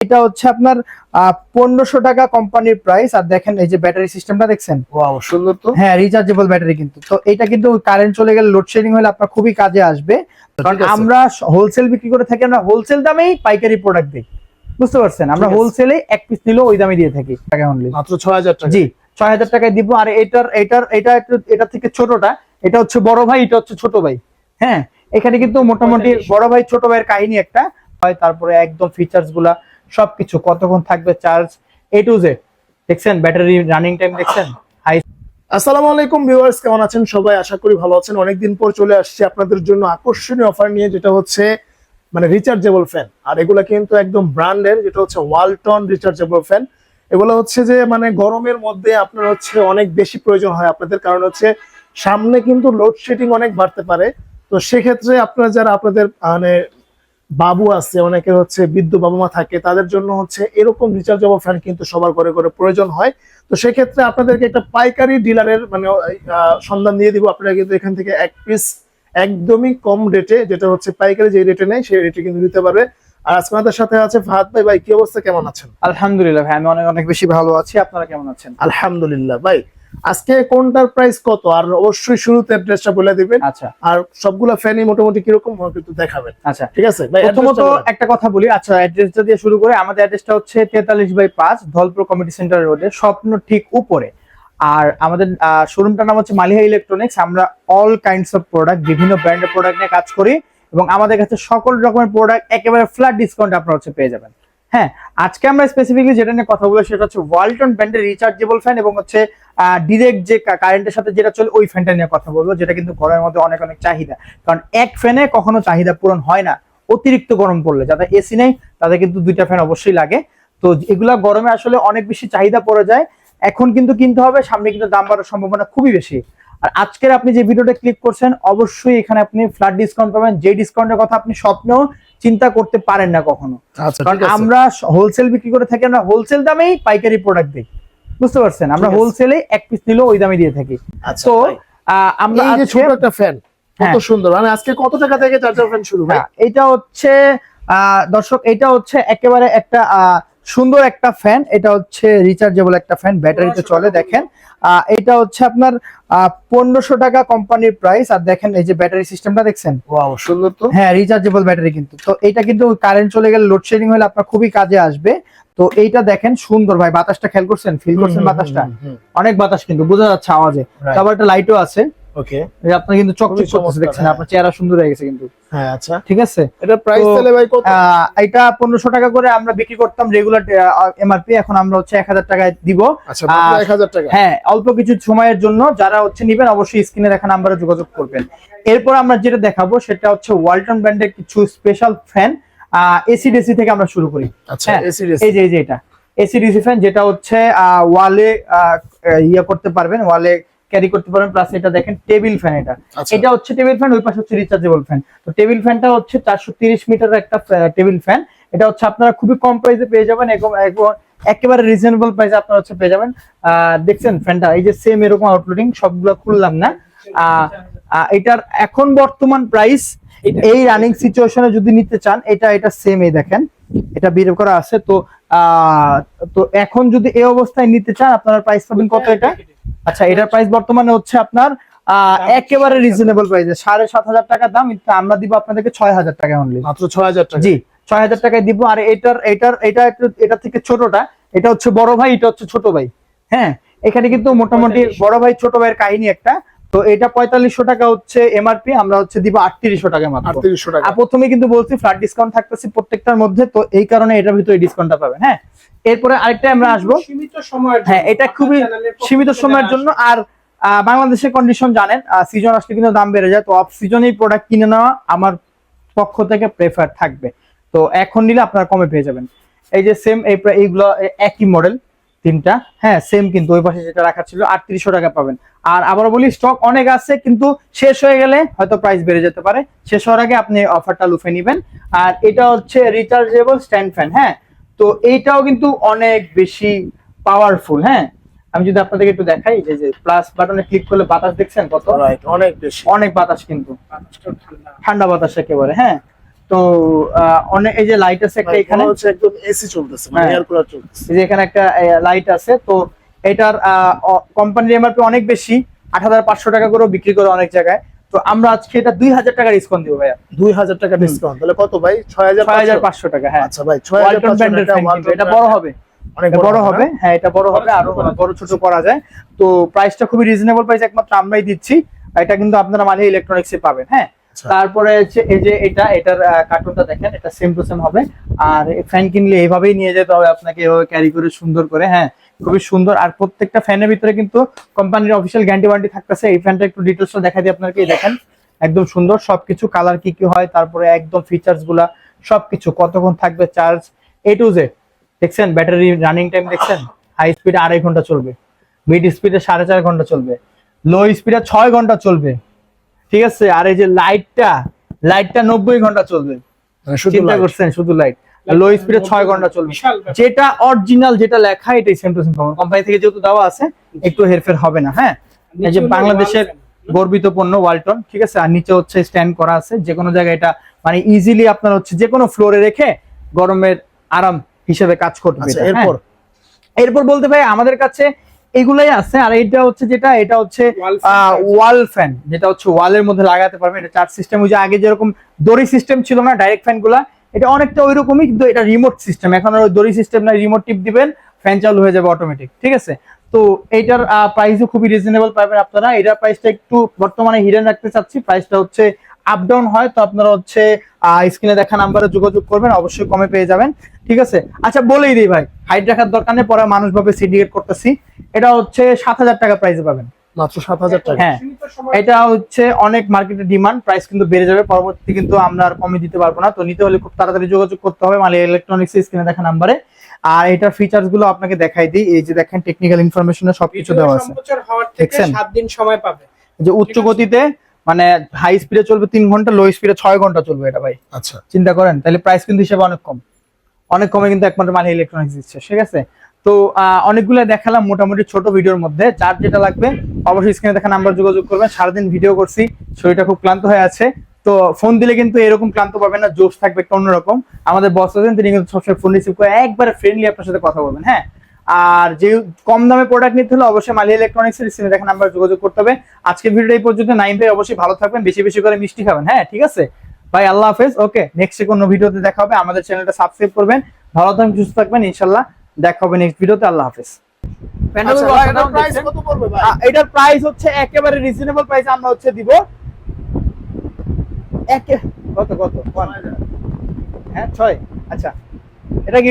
এটা হচ্ছে আপনার পনেরোশো টাকা কোম্পানির প্রাইস আর দেখেন এই যে ব্যাটারি সিস্টেমটা দেখছেন? সুন্দর তো। হ্যাঁ রিচার্জেবল ব্যাটারি কিন্তু। তো এটা কিন্তু কারেন্ট চলে গেলে লোডশেডিং হলে আপনার খুবই কাজে আসবে। কারণ আমরা হোলসেল বিক্রি করে থাকি আমরা হোলসেল দামেই পাইকারি প্রোডাক্ট দিই। বুঝতে পারছেন? আমরা হোলসেলে এক পিস নিলেও ওই দামে দিয়ে থাকি টাকা অনলি মাত্র ছয় হাজার টাকা। জি ছয় হাজার টাকায় দিব। আর এটার এটার এটা একটু এটা থেকে ছোটটা এটা হচ্ছে বড় ভাই এটা হচ্ছে ছোট ভাই। হ্যাঁ এখানে কিন্তু মোটামুটি বড় ভাই ছোট ভাইয়ের কাহিনী একটা। হয় তারপরে একদম ফিচার্সগুলা সবকিছু, কতক্ষণ থাকবে চার্জ এ টু জেড দেখছেন? ব্যাটারি রানিং টাইম দেখছেন? আসসালামু আলাইকুম ভিউয়ার্স, কেমন আছেন? সবাই আশা করি ভালো আছেন। অনেকদিন পর চলে আসছি আপনাদের জন্য আকর্ষণীয় অফার নিয়ে, যেটা হচ্ছে মানে রিচার্জেবল ফ্যান আর এগুলা কিন্তু একদম ব্র্যান্ডের, যেটা হচ্ছে ওয়ালটন রিচার্জেবল ফ্যান এগুলো হচ্ছে যে মানে গরমের মধ্যে আপনার হচ্ছে অনেক বেশি প্রয়োজন হয় আপনাদের, কারণ হচ্ছে সামনে কিন্তু লোডশেডিং অনেক বাড়তে পারে। তো সেক্ষেত্রে আপনারা যারা আপনাদের মানে বাবু আছে অনেকের হচ্ছে বৃদ্ধ বাবা মা থাকে তাদের জন্য হচ্ছে এরকম রিচার্জেবল ফ্যান কিন্তু সবার ঘরে ঘরে প্রয়োজন হয়। তো সেক্ষেত্রে আপনাদেরকে একটা পাইকারি ডিলারের মানে সন্ধান দিয়ে দিব। আপনারা কিন্তু এখান থেকে এক পিস একদমই কম রেটে যেটা হচ্ছে পাইকারি যে রেটে নেয় সেই রেটে কিন্তু দিতে পারবে। আর আমাদের সাথে আছে ফাহাদ ভাই। ভাই কি অবস্থা? কেমন আছেন? আলহামদুলিল্লাহ ভাই আমি অনেক অনেক বেশি ভালো আছি। আপনারা কেমন আছেন? আলহামদুলিল্লাহ ভাই আজকে কোনটার প্রাইস কত? আর অবশ্যই শুরুতে অ্যাড্রেসটা বলে দিবেন। আচ্ছা। আর সবগুলা ফ্যানই মোটামুটি কীরকম কিন্তু দেখাবেন। আচ্ছা। ঠিক আছে? ভাই প্রথমত। একটা কথা বলি। আচ্ছা অ্যাড্রেসটা দিয়ে শুরু করে আমাদের অ্যাড্রেসটা হচ্ছে তেতাল্লিশ বাই পাঁচ ধলপুর কমিটি সেন্টার রোডে স্বপ্ন ঠিক উপরে। আর আমাদের শোরুমটার নাম হচ্ছে মালিহা ইলেকট্রনিক্স আমরা অল কাইন্ডস অফ প্রোডাক্ট বিভিন্ন ব্র্যান্ডের প্রোডাক্ট নিয়ে কাজ করি। এবং আমাদের কাছে সকল রকমের প্রোডাক্ট একেবারে ফ্ল্যাট ডিসকাউন্ট আপনারা হচ্ছে পেয়ে যাবেন। হ্যাঁ আজকে আমরা স্পেসিফিকলি যেটা নিয়ে কথা বলব সেটা হচ্ছে ওয়ালটন ব্র্যান্ডের রিচার্জেবল ফ্যান এবং হচ্ছে ডিরেক্ট যে কারেন্টের সাথে যেটা চলে ওই ফ্যানটা নিয়ে কথা বলব, যেটা কিন্তু ঘরের মধ্যে অনেক অনেক চাহিদা। কারণ এক ফ্যানে কখনো চাহিদা পূরণ হয় না, অতিরিক্ত গরম পড়লে। যাদের এসি নেই, তাদের কিন্তু দুইটা ফ্যান অবশ্যই লাগে। তো এগুলা গরমে আসলে অনেক বেশি চাহিদা পড়ে যায়। এখন কিন্তু কিনতে হবে, সামনে কিন্তু দাম বাড়ার সম্ভাবনা খুবই বেশি। আর আজকের আপনি যে ভিডিওটা ক্লিক করছেন, অবশ্যই এখানে আপনি ফ্ল্যাট ডিসকাউন্ট পাবেন। যে ডিসকাউন্টের কথা আপনি স্বপ্নেও চিন্তা করতে পারেন না কখনো। আচ্ছা কারণ আমরা হোলসেল বিক্রি করে থাকি আমরা হোলসেল দামেই পাইকারি প্রোডাক্ট দিই। বুঝতে পারছেন? আমরা হোলসেলে এক পিস নিলেও ওই দামে দিয়ে থাকি। আচ্ছা তো আহ, আমরা এই যে ছোট একটা ফ্যান কত হ্যাঁ। সুন্দর। মানে আজকে কত টাকা থেকে চার্জার ফ্যান শুরু ভাই? হ্যাঁ, এটা হচ্ছে আহ, দর্শক এটা হচ্ছে একেবারে একটা আহ, সুন্দর একটা ফ্যান এটা হচ্ছে রিচার্জেবল একটা ফ্যান ব্যাটারিতে চলে দেখেন। আহ, এটা হচ্ছে আপনার পনেরোশো টাকা কোম্পানির প্রাইস আর দেখেন এই যে ব্যাটারি সিস্টেমটা দেখছেন? সুন্দর তো। হ্যাঁ রিচার্জেবল ব্যাটারি কিন্তু। তো এটা কিন্তু কারেন্ট চলে গেলে লোডশেডিং হলে আপনার খুবই কাজে আসবে। তো এইটা দেখেন সুন্দর ভাই বাতাসটা খেয়াল করছেন? ফিল করছেন বাতাসটা? অনেক বাতাস কিন্তু বোঝা যাচ্ছে আওয়াজে। তারপর একটা লাইটও আছে। ওকে এই আপনার কিন্তু চকচক করতেছে দেখছেন হ্যাঁ। আপনার চেহারা সুন্দর হয়ে গেছে কিন্তু। হ্যাঁ আচ্ছা। ঠিক আছে? এটা প্রাইস তাহলে ভাই কত? আহ, এটা পনেরোশো টাকা করে আমরা বিক্রি করতাম রেগুলার এমআরপি এখন আমরা হচ্ছে টাকায় দিব। আচ্ছা 1000 টাকা। হ্যাঁ অল্প কিছু সময়ের জন্য যারা হচ্ছে নিবেন অবশ্যই স্ক্রিনে দেখা নাম্বারে যোগাযোগ করবেন। এরপর আমরা যেটা দেখাবো সেটা হচ্ছে ওয়ালটন ব্র্যান্ডের কিছু স্পেশাল ফ্যান এসি ডিসি থেকে আমরা শুরু করি। আচ্ছা এসি এই যে এই যে এটা। এসি ডিসি ফ্যান যেটা হচ্ছে ওয়ালে ইয়ে করতে পারবেন ওয়ালে ক্যারি করতে পারবেন প্লাস এটা দেখেন টেবিল ফ্যান এটা। আচ্ছা। এটা হচ্ছে টেবিল ফ্যান ওই পাশে হচ্ছে রিচার্জেবল ফ্যান। তো টেবিল ফ্যানটা হচ্ছে চারশো তিরিশ মিটার একটা টেবিল ফ্যান। এটা হচ্ছে আপনারা খুবই কম প্রাইসে পেয়ে যাবেন এবং একেবারে রিজনেবল প্রাইসে আপনারা হচ্ছে পেয়ে যাবেন। দেখছেন ফ্যানটা এই যে সেম এরকম আউটলুটিং সবগুলো খুললাম না। এটার এখন বর্তমান প্রাইস এই রানিং সিচুয়েশনে যদি নিতে চান এটা এটা সেম এই দেখেন। এটা বের করা আছে তো আহ, তো এখন যদি এই অবস্থায় নিতে চান আপনারা প্রাইস পাবেন কত এটা? আচ্ছা এটার প্রাইস বর্তমানে হচ্ছে আপনার একেবারে রিজনেবল প্রাইসে সাড়ে সাত হাজার টাকা দাম কিন্তু আমরা দিব আপনাদেরকে ছয় হাজার টাকা অনলি মাত্র 6000 টাকা। জি ছয় হাজার টাকায় দিব আর এটার এটার এটা একটু এটা থেকে ছোটটা এটা হচ্ছে বড় ভাই এটা হচ্ছে ছোট ভাই। হ্যাঁ এখানে কিন্তু মোটামুটি বড় ভাই ছোট ভাইয়ের কাহিনী একটা। তো এটা পঁয়তাল্লিশশো টাকা হচ্ছে এমআরপি আমরা হচ্ছে দিব আটত্রিশশো টাকা মাত্র। 3800 টাকা। প্রথমে কিন্তু বলছি ফ্ল্যাট ডিসকাউন্ট থাকতেছে প্রত্যেকটার মধ্যে তো এই কারণে এটার ভিতরে ডিসকাউন্টটা পাবেন হ্যাঁ? এরপরে আরেকটা আমরা আসব। সীমিত সময়ের হ্যাঁ এটা খুবই সীমিত সময়ের জন্য। আর বাংলাদেশের কন্ডিশন জানেন সিজন আসলে কিন্তু দাম বেড়ে যায় তো অফ সিজনেই প্রোডাক্ট কিনে নেওয়া আমার পক্ষ থেকে প্রেফার থাকবে। তো এখন নিলে আপনারা কমে পেয়ে যাবেন। এই যে সেম এইগুলো একই মডেল তিনটা? হ্যাঁ সেম কিন্তু ওই পাশে যেটা রাখা ছিল আটত্রিশশো টাকা পাবেন। আর আবার বলি স্টক অনেক আছে কিন্তু শেষ হয়ে গেলে হয়তো প্রাইস বেড়ে যেতে পারে। শেষ হওয়ার আগে আপনি অফারটা লুফে নেবেন। আর এটা হচ্ছে রিচার্জেবল স্ট্যান্ড ফ্যান হ্যাঁ? তো এইটাও কিন্তু অনেক বেশি পাওয়ারফুল হ্যাঁ? আমি যদি আপনাদেরকে একটু দেখাই যে যে প্লাস বাটনে ক্লিক করলে বাতাস দেখছেন কত? অনেক বেশি। অনেক বাতাস কিন্তু। ঠান্ডা বাতাস একেবারে হ্যাঁ? তো আহ, অনেক এই যে লাইট আছে একটা এখানে? হচ্ছে একদম এসি চলতেছে মানে হ্যাঁ। এয়ার কুলার চলতেছে। এই যে এখানে একটা লাইট আছে তো এটার কোম্পানির এমআরপি অনেক বেশি আট হাজার পাঁচশো টাকা করেও বিক্রি করে অনেক জায়গায়। তো আমরা আজকে এটা দুই হাজার টাকা ডিসকাউন্ট দিব ভাইয়া। দুই হাজার টাকা ডিসকাউন্ট তাহলে কত ভাই? ছয় হাজার ছয় হাজার পাঁচশো টাকা হ্যাঁ। আচ্ছা ভাই ছয় হাজার ওয়ালটন ব্র্যান্ডের ফ্যান কিন্তু এটা বড় হবে। অনেক বড় হবে হ্যাঁ এটা বড় হবে আরও বড় ছোট করা যায়। তো প্রাইসটা খুবই রিজনেবল প্রাইস একমাত্র আমরাই দিচ্ছি। এটা কিন্তু আপনারা মাঝে ইলেকট্রনিক্সে পাবেন হ্যাঁ। তারপরে হচ্ছে এই যে এটা, এটার কার্টুনটা দেখেন, এটা সেম টু সেম হবে। আর ফ্যান কিনলে এইভাবেই নিয়ে যেতে হবে আপনাকে, এভাবে ক্যারি করে, সুন্দর করে হ্যাঁ খুবই সুন্দর। আর প্রত্যেকটা ফ্যানের ভিতরে কিন্তু কোম্পানির অফিসিয়াল গ্যারান্টি ওয়ারেন্টি থাকতেছে। এই ফ্যানটা একটু ডিটেলসটা দেখা দিই আপনাকে দেখেন, একদম সুন্দর। সবকিছু কালার কি কি হয়, তারপরে একদম ফিচার্সগুলা, সবকিছু, কতক্ষণ থাকবে চার্জ এ টু জেড দেখছেন ব্যাটারি রানিং টাইম দেখছেন? হাই স্পিডে আড়াই ঘণ্টা চলবে মিড স্পিডে সাড়ে চার ঘণ্টা চলবে লো স্পিডে ছয় ঘণ্টা চলবে। ঠিক আছে? আর এই যে লাইটটা লাইটটা নব্বই ঘণ্টা চলবে। মানে চিন্তা করছেন শুধু লাইট লো স্পিডে ছয় ঘণ্টা চলবে। যেটা অরিজিনাল যেটা লেখা এটাই সেম টু সেম পাবেন কোম্পানি থেকে যেহেতু দেওয়া আছে একটু হেরফের হবে না হ্যাঁ? এই যে বাংলাদেশের গর্বিত পণ্য ওয়ালটন ঠিক আছে? আর নিচে হচ্ছে স্ট্যান্ড করা আছে। যে কোনো জায়গায় এটা মানে ইজিলি আপনার হচ্ছে যে কোনো ফ্লোরে রেখে গরমের আরাম হিসেবে কাজ করবে আচ্ছা হ্যাঁ। এরপর? এরপর বলতে ভাই আমাদের কাছে এগুলাই আছে আর এটা হচ্ছে যেটা এটা হচ্ছে। ওয়াল ফ্যান যেটা হচ্ছে ওয়ালের মধ্যে লাগাতে পারবেন এটা চার্জ সিস্টেম ওই যে আগে যেরকম দড়ি সিস্টেম ছিল না ডাইরেক্ট ফ্যানগুলা এটা অনেকটা ওই রকমই কিন্তু এটা রিমোট সিস্টেম এখন আর দড়ি সিস্টেম না রিমোট টিপ দিবেন ফ্যান চালু হয়ে যাবে অটোমেটিক ঠিক আছে? তো এইটার প্রাইসও খুবই রিজনেবল পাবেন আপনারা এটার প্রাইসটা একটু বর্তমানে হিডেন রাখতে চাচ্ছি প্রাইসটা হচ্ছে আপ ডাউন হয় তো আপনারা হচ্ছে স্ক্রিনে দেখা নাম্বারে যোগাযোগ করবেন অবশ্যই কমে পেয়ে যাবেন ঠিক আছে? আচ্ছা বলেই দিই ভাই হাইট রাখার দরকার নেই পরে মানুষ ভাবে সিন্ডিকেট করতেছি। এটা হচ্ছে সাত হাজার টাকা প্রাইসে পাবেন। মাত্র সাত হাজার টাকা। হ্যাঁ এটা হচ্ছে অনেক ডিমান্ড প্রাইস কিন্তু বেড়ে যাবে পরবর্তী কিন্তু আমরা আর কমে দিতে পারব না। তো নিতে হলে খুব তাড়াতাড়ি যোগাযোগ করতে হবে ইলেকট্রনিক্স স্ক্রিনে দেখা নাম্বারে আর এটার ফিচার্সগুলো আপনাকে দেখাই দিই এই যে দেখেন টেকনিক্যাল ইনফরমেশনে সবকিছু দেওয়া আছে। দেখছেন? সাত দিন সময় পাবে। যে উচ্চ গতিতে মানে হাই স্পিডে চলবে তিন ঘণ্টা লো স্পিডে ছয় ঘণ্টা চলবে এটা ভাই। আচ্ছা। চিন্তা করেন তাহলে প্রাইস কিন্তু হিসেবে অনেক কম। অনেক কমে কিন্তু একমাত্র মানে ইলেকট্রনিক্স দিচ্ছে ঠিক আছে? তো অনেকগুলো দেখালাম মোটামুটি ছোট ভিডিওর মধ্যে। যার যেটা লাগবে, অবশ্যই স্ক্রিনে দেখা নাম্বার যোগাযোগ করবেন। সারাদিন ভিডিও করছি, শরীরটা খুব ক্লান্ত হয়ে আছে। তো ফোন দিলে কিন্তু এরকম ক্লান্ত পাবেন না, জোশ থাকবে একটা অন্যরকম। আমাদের বস আছেন, তিনি কিন্তু সবসময় ফোন রিসিভ করে একবারে ফ্রেন্ডলি আপনার সাথে কথা বলবেন হ্যাঁ? আর যে কম দামে প্রোডাক্ট নিতে হলে অবশ্যই মালিয়া ইলেকট্রনিক্স এর স্ক্রিনে দেখা নাম্বার যোগাযোগ করতে হবে। আজকের ভিডিও এই পর্যন্ত নাইন ভাই অবশ্যই ভালো থাকবেন, বেশি বেশি করে মিষ্টি খাবেন হ্যাঁ ঠিক আছে? ভাই, আল্লাহ হাফেজ ওকে নেক্সট কোনো ভিডিওতে দেখা হবে, আমাদের চ্যানেলটা সাবস্ক্রাইব করবেন। ভালো থাকবেন, সুস্থ থাকবেন, ইনশাল্লাহ। দেখা হবে নেক্সট ভিডিওতে আল্লাহ হাফেজ। আচ্ছা, এটার কত পড়বে ভাই? আ, এটার প্রাইস হচ্ছে একেবারে রিজনেবল প্রাইস আমরা হচ্ছে দিব একে কত কত? হ্যাঁ ছয়। আচ্ছা এটা কি